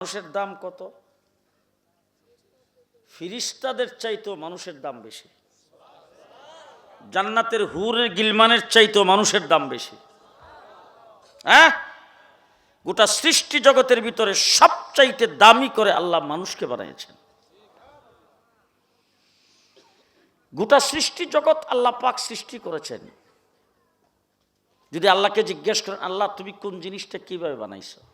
মানুষের দাম কত? ফিরিস্তাদের চাইতো মানুষের দাম বেশি। জান্নাতের হুরের গিলমানের চাইতো মানুষের দাম বেশি। হ্যাঁ? গোটা সৃষ্টি জগতের ভিতরে সবচাইতে দামি করে আল্লাহ মানুষকে বানিয়েছেন। গোটা সৃষ্টি জগৎ আল্লাহ পাক সৃষ্টি করেছেন। যদি আল্লাহকে জিজ্ঞেস করেন, আল্লাহ, তুমি কোন জিনিসটা কীভাবে বানাইছো?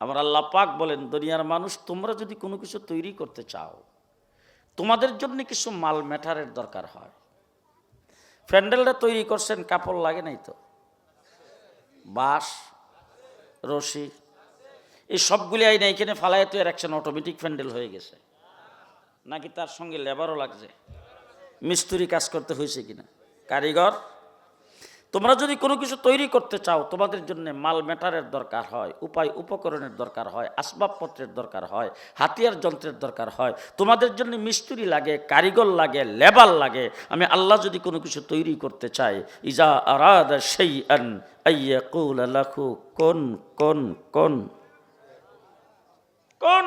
আমার আল্লাহ পাক বলেন, দুনিয়ার মানুষ, তোমরা যদি কোনো কিছু তৈরি করতে চাও, তোমাদের জন্য কিছু মাল ম্যাটারের দরকার হয়। প্যান্ডেলটা তৈরি করছেন, কাপড় লাগে নাই তো? বাঁশ, রশি, এই সবগুলি আইনে এখানে ফালায় তো রাখছেন অটোমেটিক প্যান্ডেল হয়ে গেছে। নাকি তার সঙ্গে লেবারও লাগছে? মিস্ত্রি কাজ করতে হয়েছে কিনা? কারিগর তোমরা যদি কোনো কিছু তৈরি করতে চাও, তোমাদের জন্য মাল ম্যাটারের দরকার হয়, উপায় উপকরণের দরকার হয়, আসবাবপত্রের দরকার হয়, হাতিয়ার যন্ত্রের দরকার হয়, তোমাদের জন্য মিস্ত্রি লাগে, কারিগর লাগে, লেবার লাগে, আমি আল্লাহ যদি কোনো কিছু তৈরি করতে চাই, ইজা আরাদ সেই আন লাখু কোন কোন কোন কোন,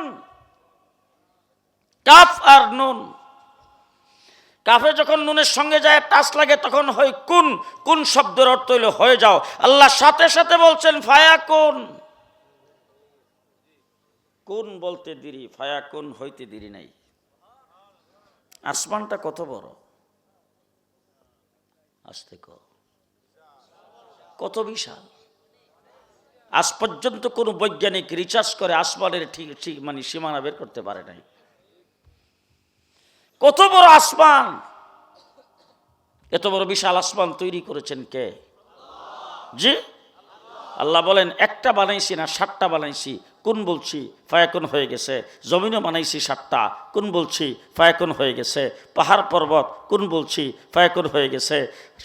কাফ আর নুন। কাফে যখন নুনের সঙ্গে যায়, টাচ লাগে, তখন হয় কোন কোন শব্দের অর্থ হইলে হয়ে যাও। আল্লাহ সাথে সাথে বলছেন ফায়া কোন কোন বলতে দেরি ফায়া কোন হইতে দেরি নাই। আসমানটা কত বড়? আসতে কত বিশাল? আজ পর্যন্ত কোনো বৈজ্ঞানিক রিচার্জ করে আসমানের ঠিক ঠিক মানে সীমানা বের করতে পারে নাই। কত বড় আসমান? এত বড় বিশাল আসমান তৈরি করেছেন কে? জি? আল্লাহ বলেন, একটা বানাইছি না, সাতটা বানাইছি। কোন বলছি? ফায়াকুন হয়ে গেছে। জমিনও বানাইছি সাতটা। কোন বলছি ফায়াকুন হয়ে গেছে? পাহাড় পর্বত, কোন বলছি ফায়াকুন হয়ে গেছে?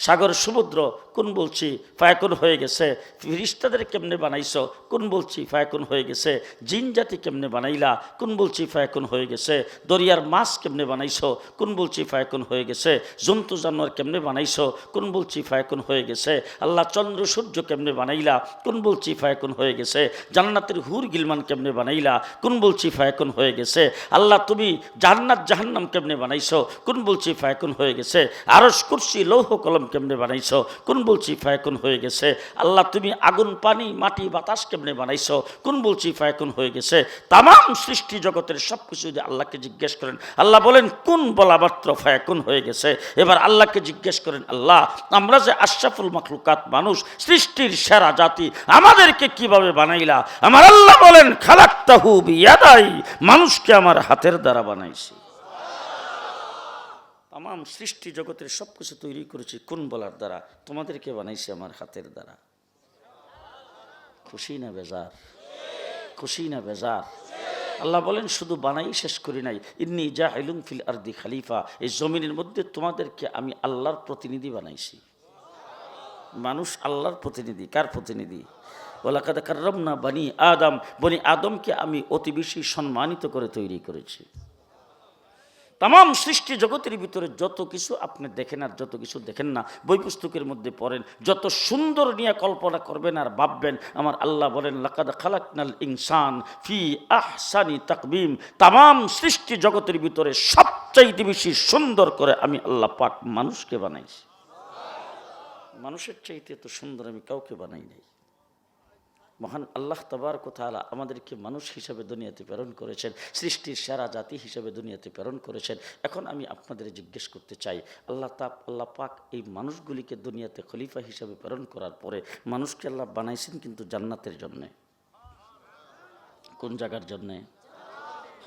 সাগর, সমুদ্র, কোন বলছি ফায়াকুন হয়ে গেছে? ফিরিস্তাদের কেমনে বানাইছ? কোন বলছি ফায়াকুন হয়ে গেছে? জিন জাতি কেমনে বানাইলা? কোন বলছি ফায়াকুন হয়ে গেছে? দরিয়ার মাছ কেমনে বানাইছ? কোন বলছি ফায়াকুন হয়ে গেছে? জন্তু জানোয়ার কেমনে বানাইছ? কোন বলছি ফায়াকুন হয়ে গেছে? আল্লাহ চন্দ্র সূর্য কেমনে বানাইলা? কোন বলছি ফায়াকুন হয়ে গেছে? জান্নাতের হুর গিলমান কেমনে বানাইলা? কোন বলছি ফায়াকুন হয়ে গেছে? আল্লাহ তুমি জান্নাত জাহান্নাম কেমনে বানাইছো? কোন বলছি ফায়াকুন হয়ে গেছে? আরস কুরসি লৌহ কলম কেমনে বানাইছো? কোন বলছি ফায়াকুন হয়ে গেছে? আল্লাহ তুমি আগুন, পানি, মাটি, বাতাস কেমনে বানাইছো? কোন বলছি ফায়াকুন হয়ে গেছে? তাম সৃষ্টি জগতের সব কিছু যদি আল্লাহকে জিজ্ঞেস করেন, আল্লাহ বলেন, কোন বলা মাত্র ফায়াকুন হয়ে গেছে? এবার আল্লাহকে জিজ্ঞেস করেন, আল্লাহ, আমরা যে আশরাফুল মাখলুকাত মানুষ, সৃষ্টির সেরা জাতি, আমাদেরকে কীভাবে বানাইলা? আমার আল্লাহ বলেন, খালাক্তাহু মানুষকে আমার হাতের দ্বারা বানাইছি। তাম, সৃষ্টি জগতের সব কিছু তৈরি করেছি কোন বলার দ্বারা? তোমাদেরকে বানাইছি আমার হাতের দ্বারা। খুশি না বেজার? খুশি না বেজার? আল্লাহ বলেন, শুধু বানাই, শেষ করি নাই। ইন্নি যা হেলুম ফিল আরদি খালিফা। এই জমিনের মধ্যে তোমাদেরকে আমি আল্লাহর প্রতিনিধি বানাইছি। মানুষ আল্লাহর প্রতিনিধি। কার প্রতিনিধি? ওলাকাদ কার্রম না বানি আদম, বনি আদমকে আমি অতি বেশি সম্মানিত করে তৈরি করেছি। তাম সৃষ্টি জগতের ভিতরে যত কিছু আপনি দেখেন আর যত কিছু দেখেন না, বই পুস্তকের মধ্যে পড়েন, যত সুন্দর নিয়ে কল্পনা করবেন আর ভাববেন, আমার আল্লাহ বলেন, লাকাদ খালাকনাল ইনসান ফি আহসানি তাকবিম। তাম সৃষ্টি জগতের ভিতরে সবচাইতে বেশি সুন্দর করে আমি আল্লাহ পাক মানুষকে বানাইছি। মানুষের চাইতে এত সুন্দর আমি কাউকে বানাই নাই। মহান আল্লাহ তবার কোথালা আমাদেরকে মানুষ হিসেবে দুনিয়াতে প্রেরণ করেছেন, সৃষ্টির সেরা জাতি হিসেবে দুনিয়াতে প্রেরণ করেছেন। এখন আমি আপনাদের জিজ্ঞেস করতে চাই, আল্লাহ তাপ আল্লাহ পাক এই মানুষগুলিকে দুনিয়াতে খলিফা হিসেবে প্রেরণ করার পরে মানুষকে আল্লাহ বানাইছেন কিন্তু জান্নাতের জন্যে? কোন জায়গার জন্যে?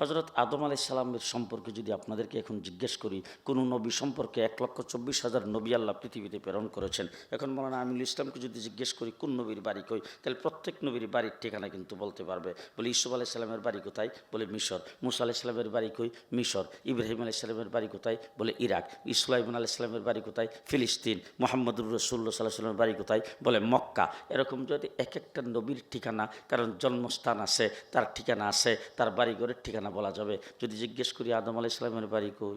হজরত আদম আলাই সালামের সম্পর্কে যদি আপনাদেরকে এখন জিজ্ঞেস করি, কোনো নবী সম্পর্কে এক লক্ষ চব্বিশ হাজার নবী আল্লাহ পৃথিবীতে প্রেরণ করেছেন। এখন মৌলানা আমিনুল ইসলামকে যদি জিজ্ঞেস করি, কোন নবীর বাড়ি কই, তাহলে প্রত্যেক নবীর বাড়ির ঠিকানা কিন্তু বলতে পারবে। বলে ইসুফ আলাই সালামের বাড়ি কোথায়? বলে মিশর। মুসা আলাই সালামের বাড়ি কই? মিশর। ইব্রাহিম আলাই সালামের বাড়ি কোথায়? বলে ইরাক। ইসলাইম আলাই সালামের বাড়ি কোথায়? ফিলিস্তিন। মোহাম্মদুর রসুল্লা সাল্লাহ সাল্লামের বাড়ি কোথায়? বলে মক্কা। এরকম যদি এক একটা নবীর ঠিকানা, কারণ জন্মস্থান আছে, তার ঠিকানা আছে, তার বাড়িঘরের ঠিকানা বলা যাবে? যদি জিজ্ঞেস করি আদম আলাহ ইসলামের বাড়ি কই?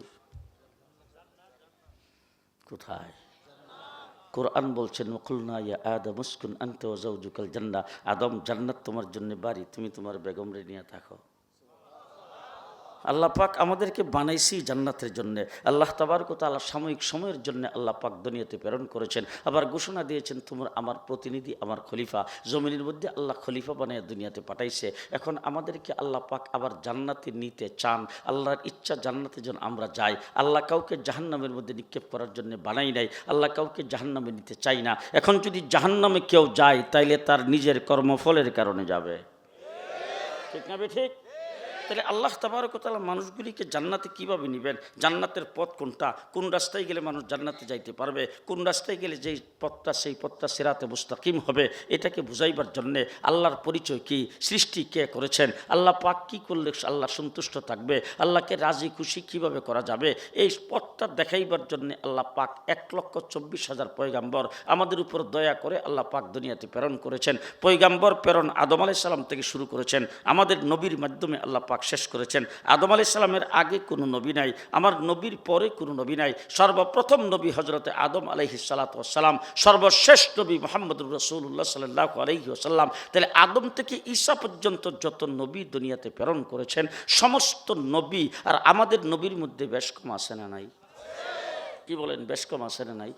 কোথায়? কোরআন বলছেন মুখুলনা ইয়া আদম মুস্কুন আনতে জান্না আদম, জান্নাত তোমার জন্য বাড়ি, তুমি তোমার বেগম রে নিয়ে থাকো। আল্লাহ পাক আমাদেরকে বানাইছি জান্নাতের জন্য। আল্লাহ তাবারক তাআলা সাময়িক সময়ের জন্য আল্লাহ পাক দুনিয়াতে প্রেরণ করেছেন। আবার ঘোষণা দিয়েছেন, তোমার আমার প্রতিনিধি, আমার খলিফা। জমিনের মধ্যে আল্লাহ খলিফা বানিয়ে দুনিয়াতে পাঠাইছে। এখন আমাদেরকে আল্লাহ পাক আবার জান্নাতে নিতে চান। আল্লাহর ইচ্ছা জান্নাতে যেন আমরা যাই। আল্লাহ কাউকে জাহান্নামের মধ্যে নিক্ষেপ করার জন্য বানাই নাই। আল্লাহ কাউকে জাহান্নামে নিতে চাই না। এখন যদি জাহান্নামে কেউ যায়, তাইলে তার নিজের কর্মফলের কারণে যাবে। ঠিক না ঠিক? তাহলে আল্লাহ তাবারকতালা মানুষগুলিকে জান্নাতে কীভাবে নেবেন? জান্নাতের পথ কোনটা? কোন রাস্তায় গেলে মানুষ জান্নাতে যাইতে পারবে? কোন রাস্তায় গেলে যেই পথটা, সেই পথটা সেরাতে মুস্তাকিম হবে? এটাকে বুঝাইবার জন্যে আল্লাহর পরিচয় কি? সৃষ্টি কে করেছেন? আল্লাহ পাক কী করলে আল্লাহ সন্তুষ্ট থাকবে? আল্লাহকে রাজি খুশি কীভাবে করা যাবে? এই পথটা দেখাইবার জন্যে আল্লাহ পাক এক লক্ষ চব্বিশ হাজার পয়গাম্বর আমাদের উপর দয়া করে আল্লাহ পাক দুনিয়াতে প্রেরণ করেছেন। পয়গাম্বর প্রেরণ আদম আলাইহিস সালাম থেকে শুরু করেছেন। আমাদের নবীর মাধ্যমে আল্লাহ পাক শেষ করেছেন। আদম আলাইহিস সালামের আগে কোনো নবী নাই, আমার নবীর পরে কোনো নবী নাই। সর্বপ্রথম নবী হজরতে আদম আলাইহি সালাম, সর্বশেষ নবী মোহাম্মদুর রসুল্লাহ সাল্লাহ আলহি আসাল্লাম তাহলে আদম থেকে ঈশা পর্যন্ত যত নবী দুনিয়াতে প্রেরণ করেছেন, সমস্ত নবী, আর আমাদের নবীর মধ্যে বেশ কম আছে না নাই? কি বলেন, বেশ কম আছে না নাই?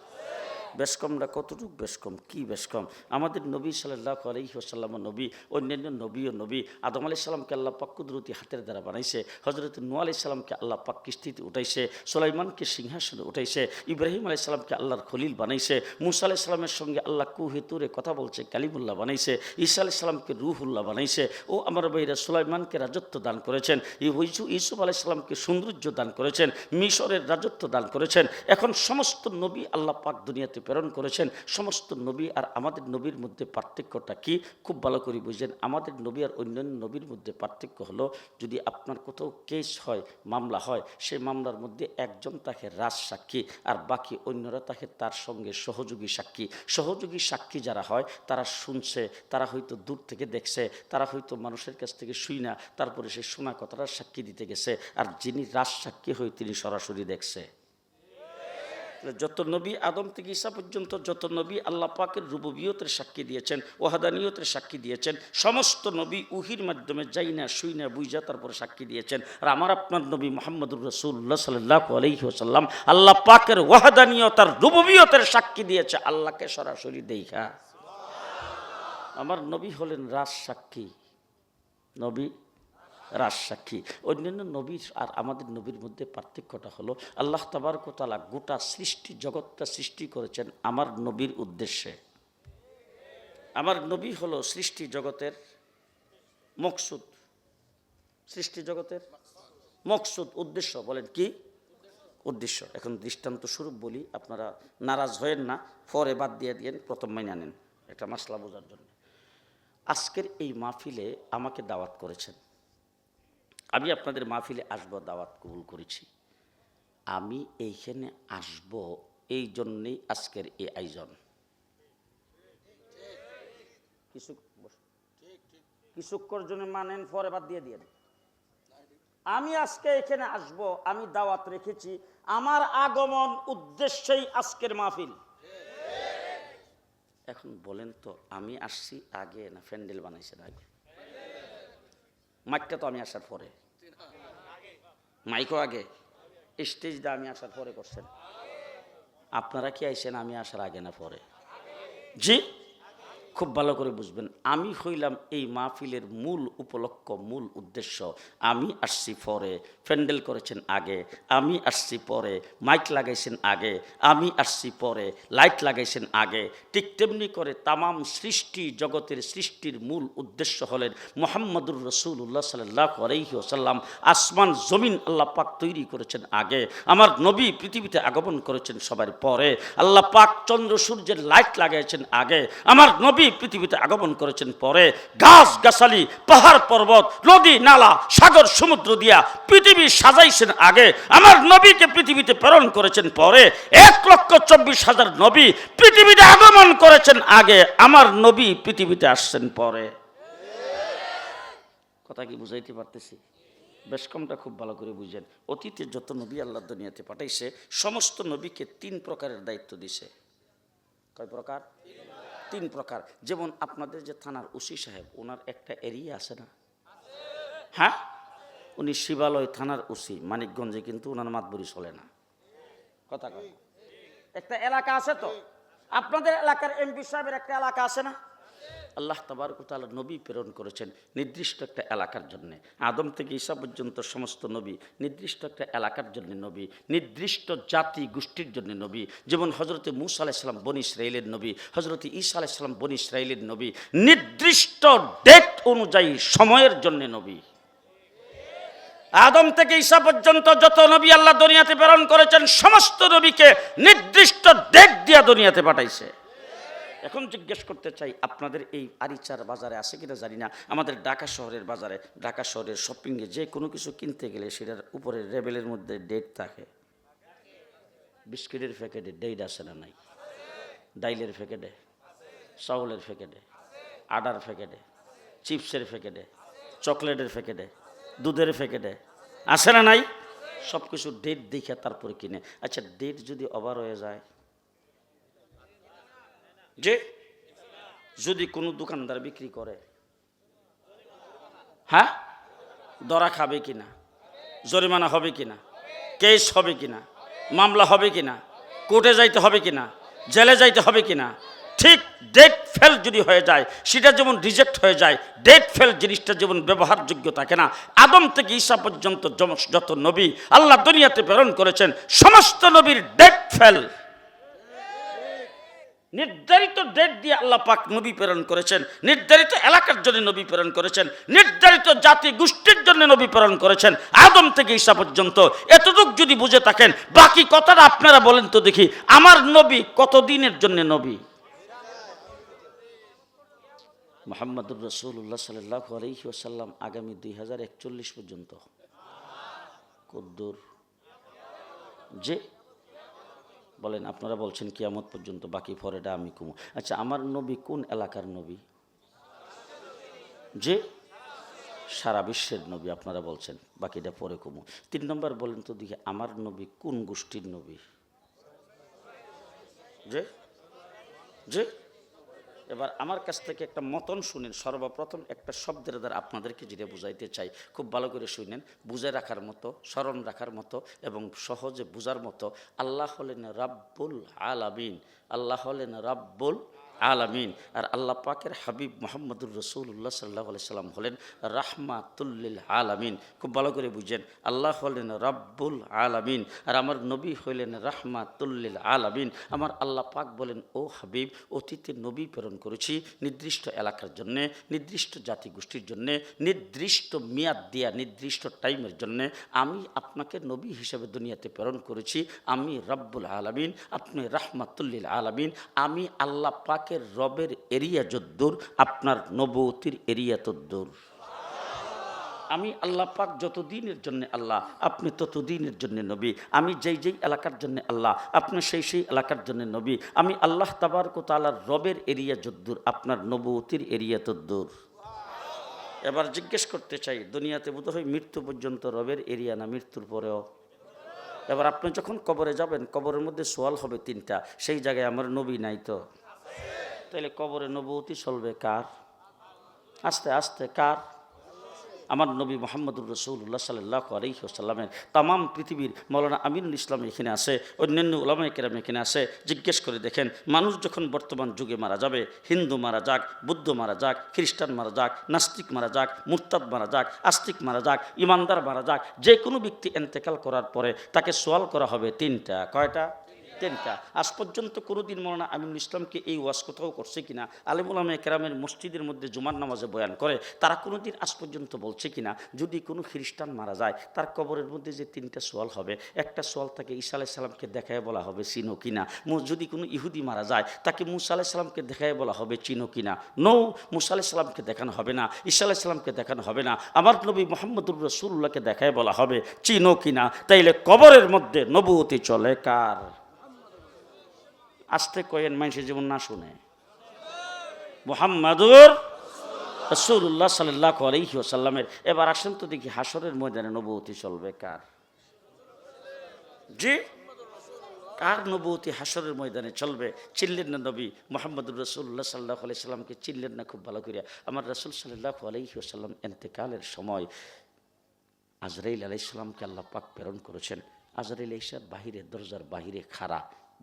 বেশ কমটা কতটুকু বেশ কম? কী বেশ কম? আমাদের নবী সাল্লাহ আলহিহাসাল্লাম নবী, অন্যান্য নবী ও নবী। আদম আলি সাল্লামকে আল্লাহ পাক কুদরতি হাতের দ্বারা বানাইছে। হজরত নু আলি সাল্লামকে আল্লাহ পাক কিস্তিতে উঠাইছে। সোলাইমানকে সিংহাসনে উঠাইছে। ইব্রাহিম আলি সাল্লামকে আল্লাহর খলিল বানাইছে। মুসা আলি সাল্লামের সঙ্গে আল্লাহ কুহেতুরে কথা বলছে, কালিমুল্লাহ বানাইছে। ঈসা আলি সাল্লামকে রুহুল্লাহ বানাইছে। ও আমার ভাইরা, সোলাইমানকে রাজত্ব দান করেছেন। ইসু ইসুফ আলি সাল্লামকে সৌন্দর্য দান করেছেন। মিশরের রাজত্ব দান করেছেন। এখন সমস্ত নবী আল্লাহ পাক দুনিয়াতে প্রেরণ করেছেন, সমস্ত নবী আর আমাদের নবীর মধ্যে পার্থক্যটা কি? খুব ভালো করে বুঝেন। আমাদের নবী আর অন্যান্য নবীর মধ্যে পার্থক্য হলো, যদি আপনার কোথাও কেস হয়, মামলা হয়, সেই মামলার মধ্যে একজন তাকে রাজ সাক্ষী আর বাকি অন্যরা তাকে তার সঙ্গে সহযোগী সাক্ষী। সহযোগী সাক্ষী যারা হয়, তারা শুনছে, তারা হয়তো দূর থেকে দেখছে, তারা হয়তো মানুষের কাছ থেকে শুই না, তারপরে সে শোনা কথাটা সাক্ষী দিতে গেছে, আর যিনি রাজ সাক্ষী হয় তিনি সরাসরি দেখছে। যত নবী আদম থেকে ঈসা পর্যন্ত যত নবী আল্লাহ পাকের রুববিয়তের সাক্ষী দিয়েছেন ওহাদানিয়তের সাক্ষী দিয়েছেন, সমস্ত নবী উহির মাধ্যমে যাই না শুই না বুঝা তারপরে সাক্ষী দিয়েছেন। আর আমার আপনার নবী মোহাম্মদুর রসুল্লাহ সাল্লাহ আলহি ওসাল্লাম আল্লাহ পাকের ওয়াহাদানিয়ত রুববিয়তের সাক্ষী দিয়েছে। আল্লাহকে সরাসরি দেখা। আমার নবী হলেন রাজ সাক্ষী। নবী রাজসাক্ষী। অন্যান্য নবীর আর আমাদের নবীর মধ্যে পার্থক্যটা হলো, আল্লাহ তাবারকতালা গোটা সৃষ্টি, জগৎটা সৃষ্টি করেছেন আমার নবীর উদ্দেশ্যে। আমার নবী হলো সৃষ্টি জগতের মকসুদ। সৃষ্টি জগতের মকসুদ উদ্দেশ্য বলেন কি? উদ্দেশ্য। এখন দৃষ্টান্ত স্বরূপ বলি, আপনারা নারাজ হয়েন না ফরে বাদ দিয়ে দিয়েন, প্রথম মাইনে নেন। একটা মাসলা বোঝার জন্য। আজকের এই মাহফিলে আমাকে দাওয়াত করেছেন। আমি আপনাদের মাহফিলে আসব, দাওয়াত কবুল করেছি। আমি এইখানে আসব এই জন্যেই আজকের এই আয়োজন। কিছু কিছুক্ষর জন্য মানেন পরে বাদ দিয়ে দিয়ে আমি আজকে এখানে আসব, আমি দাওয়াত রেখেছি। আমার আগমন উদ্দেশ্যেই আজকের মাহফিল। এখন বলেন তো, আমি আসছি আগে না ফ্যান্ডেল বানাইছেন আগে? মাইকটা তো আমি আসার পরে। মাইকও আগে। স্টেজ দা আমি আসার পরে করছেন। আপনারা কি আইসেন আমি আসার আগে না পরে? জি? খুব ভালো করে বুঝবেন। আমি হইলাম এই মাহফিলের মূল উপলক্ষ, মূল উদ্দেশ্য। আমি আসছি পরে, প্যান্ডেল করেছেন আগে, আমি আসছি পরে, মাইক লাগাইছেন আগে, আমি আসছি পরে, লাইট লাগাইছেন আগে। ঠিক তেমনি করে তামাম সৃষ্টি, জগতের সৃষ্টির মূল উদ্দেশ্য হলেন মোহাম্মদুর রসুল্লাহ সাল্লাহ আলহি ওসাল্লাম আসমান, জমিন আল্লাহ পাক তৈরি করেছেন আগে। আমার নবী পৃথিবীতে আগমন করেছেন সবার পরে। আল্লাহ পাক চন্দ্র সূর্যের লাইট লাগাইছেন আগে। আমার নবী পৃথিবীতে আগমন করেছেন পরে গাছ গাছালি পাহাড় পর্বত, নদী, নালা, সাগর, সমুদ্র দিয়া পৃথিবী সাজাইছেন আগে। আমার নবীকে পৃথিবীতে প্রেরণ করেছেন পরে। এক লক্ষ চব্বিশ হাজার নবী পৃথিবীতে আগমন করেছেন আগে। আমার নবী পৃথিবীতে আসছেন পরে। কথা কি বুঝাইতে পারতেছি? বেশ কমটা খুব ভালো করে বুঝেন। অতীতে যত নবী আল্লাহ দুনিয়াতে পাঠাইছে, সমস্ত নবীকে তিন প্রকারের দায়িত্ব দিছে। কয় প্রকার? তিন প্রকার। যেমন আপনাদের যে থানার ওসি সাহেব, ওনার একটা এরিয়া আছে না? হ্যাঁ? উনি শিবালয় থানার ওসি, মানিকগঞ্জে কিন্তু ওনার মাতবরি চলে না। কথা কথা একটা এলাকা আছে তো? আপনাদের এলাকার এমপি সাহেবের একটা এলাকা আছে না? আল্লাহ তাবারকতাল নবী প্রেরণ করেছেন নির্দিষ্ট একটা এলাকার জন্যে। আদম থেকে ঈসা পর্যন্ত সমস্ত নবী, নির্দিষ্ট একটা এলাকার জন্য নবী, নির্দিষ্ট জাতি গোষ্ঠীর জন্য নবী। যেমন হজরতে মুসা আলাইসালাম বনি ইসরায়েলের নবী হজরত ঈসা আলাইসালাম বনি ইসরায়েলের নবী। নির্দিষ্ট ডেট অনুযায়ী সময়ের জন্য নবী। আদম থেকে ঈসা পর্যন্ত যত নবী আল্লাহ দুনিয়াতে প্রেরণ করেছেন, সমস্ত নবীকে নির্দিষ্ট ডেট দিয়া দুনিয়াতে পাঠাইছে। এখন জিজ্ঞেস করতে চাই, আপনাদের এই আরিচার বাজারে আছে কিনা জানি না। আমাদের ঢাকা শহরের বাজারে, ঢাকা শহরের শপিংয়ে যে কোনো কিছু কিনতে গেলে সেটার উপরে রেবেলের মধ্যে ডেট থাকে। বিস্কিটের প্যাকেটে ডেট আছে না নাই? ডাইলের প্যাকেটে, চাউলের প্যাকেটে আডার প্যাকেটে, চিপসের প্যাকেটে, চকলেটের প্যাকেটে, দুধের প্যাকেটে আছে না নাই? সব কিছু ডেট দেখে তারপরে কিনে। আচ্ছা ডেট যদি ওভার হয়ে যায় যে যদি কোনো দোকানদার বিক্রি করে হ্যাঁ? দরা খাবে কিনা? জরিমানা হবে কিনা? কেস হবে কিনা? মামলা হবে কিনা? কোর্টে যাইতে হবে কিনা? জেলে যাইতে হবে কিনা? ঠিক ডেট ফেল যদি হয়ে যায়, সেটা যেমন রিজেক্ট হয়ে যায়, ডেট ফেল জিনিসটা যেমন ব্যবহারযোগ্য থাকে না, আদম থেকে ঈসা পর্যন্ত যত নবী, আল্লাহ দুনিয়াতে প্রেরণ করেছেন, সমস্ত নবীর ডেট ফেল। নির্ধারিত ডেট দিয়ে আল্লাহ পাক নবী প্রেরণ করেছেন, নির্ধারিত এলাকার জন্য নবী প্রেরণ করেছেন, নির্ধারিত জাতি গোষ্ঠীর জন্য নবী প্রেরণ করেছেন, আদম থেকে ঈসা পর্যন্ত। এতটুক যদি বুঝে থাকেন, বাকি কথাটা আপনারা বলেন তো দেখি, আমার নবী কতদিনের জন্য নবী? মোহাম্মদুর রসুল্লাহ সাল্লাহ আলহি আগামী দুই হাজার একচল্লিশ পর্যন্ত। যে বলেন, আপনারা বলছেন কিয়ামত পর্যন্ত, বাকি ফরেটা আমি কুমু। আচ্ছা আমার নবী কোন এলাকার নবী? যে সারা বিশ্বের নবী, আপনারা বলছেন, বাকিটা পরে কুমু। তিন নম্বর বলেন তো দেখি, আমার নবী কোন গোষ্ঠীর নবী? যে? যে? এবার আমার কাছ থেকে একটা মতন শুনেন, সর্বপ্রথম একটা শব্দের দ্বারা আপনাদেরকে যেটা বুঝাইতে চাই, খুব ভালো করে শুনেন, বুঝে রাখার মতো, স্মরণ রাখার মতো এবং সহজে বুঝার মতো, আল্লাহ হলেন রাব্বুল আলামিন, আল্লাহ হলেন রাব্বুল আলামিন। আর আল্লাহ পাকের হাবিব মোহাম্মদুর রসুল্লাহ সাল্লাহ সাল্লাম হলেন রাহমাতুল্লিল আলামিন। খুব ভালো করে বুঝেন, আল্লাহ হলেন রাব্বুল আলামিন। আর আমার নবী হলেন রাহমাতুল্লিল আলামিন। আমার আল্লাহ পাক বলেন, ও হাবিব, অতীতে নবী প্রেরণ করেছি নির্দিষ্ট এলাকার জন্যে, নির্দিষ্ট জাতি গোষ্ঠীর জন্যে, নির্দিষ্ট মেয়াদ দেয়া, নির্দিষ্ট টাইমের জন্যে। আমি আপনাকে নবী হিসেবে দুনিয়াতে প্রেরণ করেছি। আমি রব্বুল আলামিন, আপনি রাহমাতুল্লিল আলামিন। আমি আল্লাহ পাকের রবের এরিয়া যদ্দূর, আপনার নবতির এরিয়া তদ্দূর। আমি আল্লাহ পাক যতদিনের জন্য আল্লাহ, আপনি ততদিনের জন্য নবী। আমি যেই যেই এলাকার জন্য আল্লাহ, আপনি সেই সেই এলাকার জন্য নবী। আমি আল্লাহ তাবারক তালার রবের এরিয়া যদ্দূর, আপনার নবতির এরিয়া তদ্দূর। এবার জিজ্ঞেস করতে চাই, দুনিয়াতে বোধহয় মৃত্যু পর্যন্ত রবের এরিয়া না মৃত্যুর পরেও? এবার আপনি যখন কবরে যাবেন, কবরের মধ্যে সোয়াল হবে তিনটা, সেই জায়গায় আমার নবী নাই তো। তাহলে কবরে নবতী চলবে কার? আস্তে আস্তে, কার? আমার নবী মোহাম্মদুর রসুল্লাহ সাল্লাহ আলহিসাল্লামের তামাম পৃথিবীর মৌলানা আমিনুল ইসলাম এখানে আছে, অন্যান্য ওলামা কেরাম এখানে আছে, জিজ্ঞেস করে দেখেন, মানুষ যখন বর্তমান যুগে মারা যাবে, হিন্দু মারা যাক, বুদ্ধ মারা যাক, খ্রিস্টান মারা যাক, নাস্তিক মারা যাক, মুরতাদ মারা যাক, আস্তিক মারা যাক, ইমানদার মারা যাক যে কোনো ব্যক্তি এন্তেকাল করার পরে তাকে সোয়াল করা হবে তিনটা, কয়টা? তিনটা আজ পর্যন্ত কোনোদিন মৌলানা আমিনুল ইসলামকে এই ওয়াজ কোথাও করছে কিনা আলিমুলামে কেরামের মসজিদের মধ্যে জুমার নামাজে বয়ান করে, তারা কোনোদিন আজ পর্যন্ত বলছে কিনা? যদি কোনো খ্রিস্টান মারা যায়, তার কবরের মধ্যে যে তিনটা সোয়াল হবে, একটা সোয়াল তাকে ঈসা আলাইসাল্লামকে দেখায় বলা হবে চিনো কিনা? যদি কোনো ইহুদি মারা যায়, তাকে মুসা আলাইসাল্লামকে দেখায় বলা হবে চিনো কিনা? নৌ, মুসা আলাইসাল্লামকে দেখানো হবে না, ঈসা আলাইসাল্লামকে দেখানো হবে না, আমার নবী মোহাম্মদুর রসুল্লাহকে দেখায় বলা হবে চিনো কিনা? তাইলে কবরের মধ্যে নবুতি চলে কার? আসতে কয়েন মানুষের জীবন না শুনে। মোহাম্মদুর রসুল্লাহ সাল্লাহ আলহি আসাল্লামের এবার আসেন তো দেখি হাসরের ময়দানে নবতী চলবে কার? জি? কার নবতী হাসরের ময়দানে চলবে? চিনলেন না নবী? মোহাম্মদুর রসুল্লাহ সাল্লাহ আলি সাল্লামকে চিনলেন না খুব ভালো করিয়া। আমার রসুল সাল্লাহ আলহিউসাল্লাম এন্তেকালের সময় আজরাইল আলাইসাল্লামকে আল্লাহ পাক প্রেরণ করেছেন। আজরাইল ঈশার বাহিরে, দরজার বাহিরে খাড়া।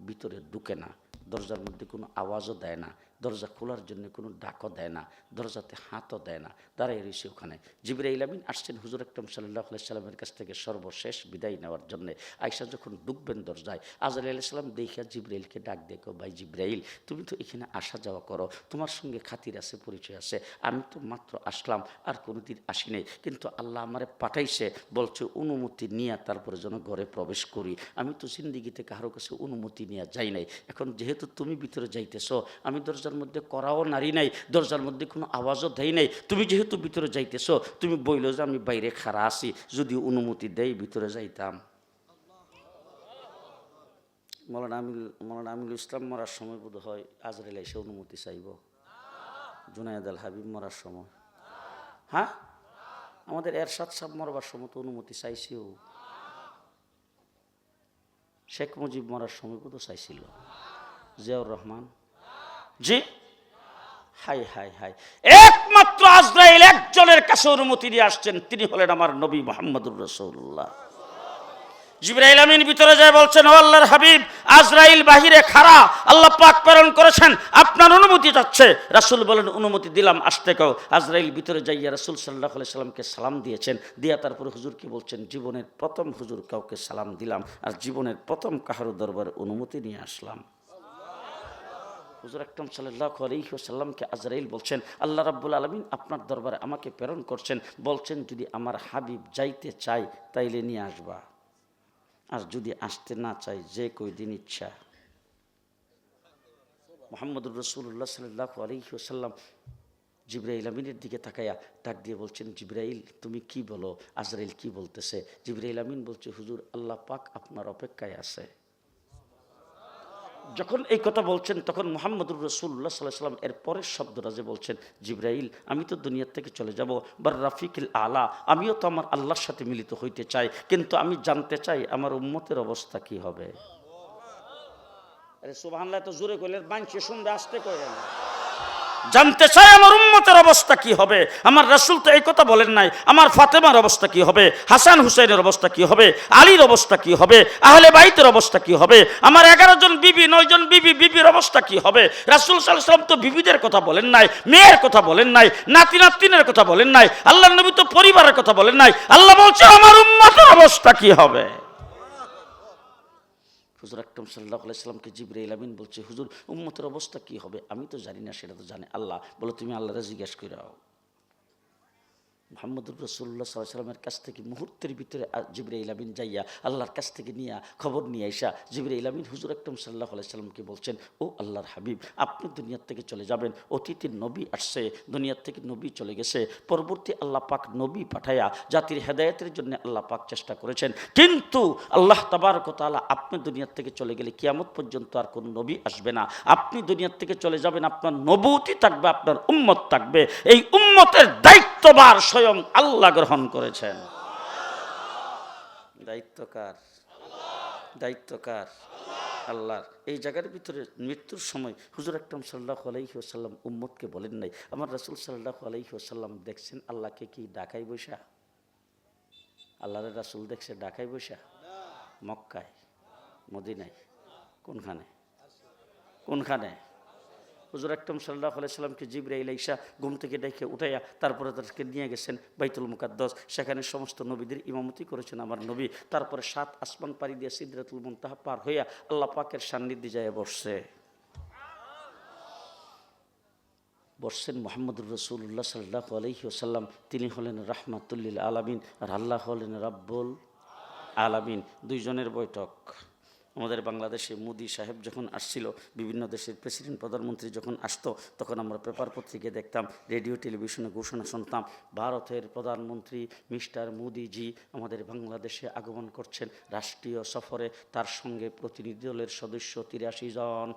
ভিতরে ঢুকে না দরজার মধ্যে কোনো আওয়াজও দেয় না। দরজা খোলার জন্য কোনো ডাকও দেয় না, দরজাতে হাতও দেয় না। দাঁড়াই রয়েছে ওখানে। জিবরাইল আমিন আসছেন হুজুর আকরম সাল্লাহ সাল্লামের কাছ থেকে সর্বশেষ বিদায় নেওয়ার জন্যে। আয়সা যখন ঢুকবেন দরজায় আজর আলাইসাল্লাম দেখিয়া জিব্রাইলকে ডাক দেখো ভাই জিব্রাইল, তুমি তো এখানে আসা যাওয়া করো, তোমার সঙ্গে খাতির আছে, পরিচয় আছে, আমি তো মাত্র আসলাম, আর কোনোদিন আসি নাই কিন্তু আল্লাহ আমারে পাঠাইছে, বলছে, অনুমতি নিয়ে তারপরে যেন ঘরে প্রবেশ করি। আমি তো জিন্দিগিতে কারও কাছে অনুমতি নিয়ে যাই নাই। এখন যেহেতু তুমি ভিতরে যাইতেছো, আমি দরজার মধ্যে করাও নারী নাই, দরজার মধ্যে কোনো আওয়াজও দেয় নাই। তুমি যেহেতু ভিতরে যাইতেছো, তুমি বইল যে আমি বাইরে খাড়া আছি, যদি অনুমতি দেয় ভিতরে যাইতাম। মৌলানা আমিল মৌলানা ইসলাম মরার সময় বোধ হয় আজরাইল এসে অনুমতি চাইব। জুনায়দ আল হাবিব মরার সময়। হ্যাঁ? আমাদের এরশাদ সাহেব মরবার সময় তো অনুমতি চাইছেও। শেখ মুজিব মরার সময় বোধ চাইছিল। জিয়াউর রহমান। জি? হাই হাই হাই। একমাত্র আজরাইল একজনের কাছে অনুমতি নিয়ে আসছেন, তিনি হলেন আমার নবী মোহাম্মদুর রসৌল্লাহ জিব্রাইল আমিন ভিতরে যায় বলছেন, ও আল্লাহর হাবিব, আজরাইল বাহিরে খাড়া, আল্লাহ পাক প্রেরণ করেছেন, আপনার অনুমতি চাচ্ছে রাসূল বলেন, অনুমতি দিলাম, আসতে কেউ আজরাইল ভিতরে যাইয়া রাসূল সাল্লাহ আলাইহি সাল্লামকে সালাম দিয়েছেন, দিয়া তারপরে হুজুরকে বলছেন, জীবনের প্রথম হুজুর কাউকে সালাম দিলাম, আর জীবনের প্রথম কাহারো দরবারে অনুমতি নিয়ে আসলাম। হুজুর আকরম সাল্লাহ আলহি সাল্লামকে আজরাইল বলছেন, আল্লাহ রাব্বুল আলমিন আপনার দরবারে আমাকে প্রেরণ করছেন, বলছেন যদি আমার হাবিব যাইতে চাই তাইলে নিয়ে আসবা। আর যদি আসতে না চাই যে কই দিন ইচ্ছা। মোহাম্মদুর রসুল্লাহ সাল্লাহ আলহি সাল্লাম জিব্রাইল আমিনের দিকে তাকাইয়া ডাক দিয়ে বলছেন, জিব্রাইল, তুমি কি বলো? আজরাইল কি বলতেছে? জিব্রাইল আমিন বলছে, হুজুর, আল্লাহ পাক আপনার অপেক্ষায় আছে। যখন এই কথা বলছেন, তখন মোহাম্মদুর রসুল্লাহ সাল্লাহ সাল্লাম এর পরের শব্দটা যে বলছেন, জিব্রাইল, আমি তো দুনিয়ার থেকে চলে যাব বা রাফিকিল আলা, আমিও তো আমার আল্লাহর সাথে মিলিত হইতে চাই, কিন্তু আমি জানতে চাই আমার উম্মতের অবস্থা কি হবে? আরে সুবাহ তো জোরে কইলেন বাঞ্চে শুনবে আসতে কইলেন জানতে চাই আমার উম্মতের অবস্থা কি হবে? আমার রাসূল তো এই কথা বলেন নাই। আমার ফাতেমার অবস্থা কি হবে? হাসান হুসাইনের অবস্থা কি হবে? আলীর অবস্থা কি হবে? আহলে বাইতের অবস্থা কি হবে? আমার এগারো জন বিবি, নয় জন বিবি, বিবির অবস্থা কি হবে? রাসূল সাল্লাম তো বিবিদের কথা বলেন নাই, মেয়ের কথা বলেন নাই, নাতি নাতিনের কথা বলেন নাই আল্লাহ নবী তো পরিবারের কথা বলেন নাই। আল্লাহ বলছে, আমার উম্মতের অবস্থা কি হবে? হুজুর আকরম সাল্লাহ আলাইসালামকে জিবরাইল আমিন বলছে, হুজুর, উম্মতের অবস্থা কি হবে? আমি তো জানি না, সেটা তো জানে আল্লাহ। বলো, তুমি আল্লাহরে জিজ্ঞেস করে মোহাম্মদুর রসুল্লাহ সাল্লামের কাছ থেকে মুহূর্তের ভিতরে জিবরাইল আমিন যাইয়া আল্লাহর কাছ থেকে নিয়ে খবর নিয়ে আইসা জিবরাইল আমিন হুজুর আকরম সাল্লাহ সাল্লামকে বলছেন, ও আল্লাহর হাবিব, আপনি দুনিয়ার থেকে চলে যাবেন অতীতের নবী আসছে, দুনিয়ার থেকে নবী চলে গেছে, পরবর্তী আল্লাহ পাক নবী পাঠায়া জাতির হেদায়তের জন্য আল্লাহ পাক চেষ্টা করেছেন, কিন্তু আল্লাহ তাবারকতালা আপনি দুনিয়ার থেকে চলে গেলে কিয়ামত পর্যন্ত আর কোনো নবী আসবে না। আপনি দুনিয়ার থেকে চলে যাবেন, আপনার নবতী থাকবে, আপনার উম্মত থাকবে। এই উম্মতের দায়িত্ববার স্বয়ং আল্লাহ গ্রহণ করেছেন। দায়িত্বকার দায়িত্বকার আল্লাহর। এই জায়গার ভিতরে মৃত্যুর সময় হুজুর আকরম সাল্লাহ আলাইহি আসাল্লাম উম্মতকে বলেন নাই, আমার রাসুল সাল্লাহ আলাইহি আসাল্লাম দেখছেন আল্লাহকে কি ডাকাই বৈশা আল্লাহরের রাসুল দেখছে ডাকাই বৈশা মক্কায়? মদিনায়? কোনখানে? কোনখানে? হুজুর আকরম সাল্লাহ আলাইসাল্লামকে জিবরাইল ঈশা ঘুম থেকে ডেকে উঠাইয়া তারপরে তাদেরকে নিয়ে গেছেন বাইতুল মুকাদ্দস। সেখানে সমস্ত নবীদের ইমামতি করেছেন আমার নবী। তারপরে সাত আসমান পাড়ি দিয়ে সিদ্রাতুল মুনতাহা পার হইয়া আল্লাহ পাকের সান্নিধ্যে যায় বসছে। বসছেন মোহাম্মদুর রসুল্লাহ সাল্লাহ আলহি আসাল্লাম তিনি হলেন রাহমাতুল্লিল আলামিন আর আল্লাহ হলেন রাব্বুল আলামিন। দুইজনের বৈঠক। আমাদের বাংলাদেশে মোদি সাহেব যখন আসছিল, বিভিন্ন দেশের প্রেসিডেন্ট, প্রধানমন্ত্রী যখন আসতো, তখন আমরা পেপার পত্রিকায় দেখতাম, রেডিও, টেলিভিশনে ঘোষণা শুনতাম, ভারতের প্রধানমন্ত্রী মিস্টার মোদিজি আমাদের বাংলাদেশে আগমন করছেন, রাষ্ট্রীয় সফরে তার সঙ্গে প্রতিনিধি দলের সদস্য তিরাশি জন।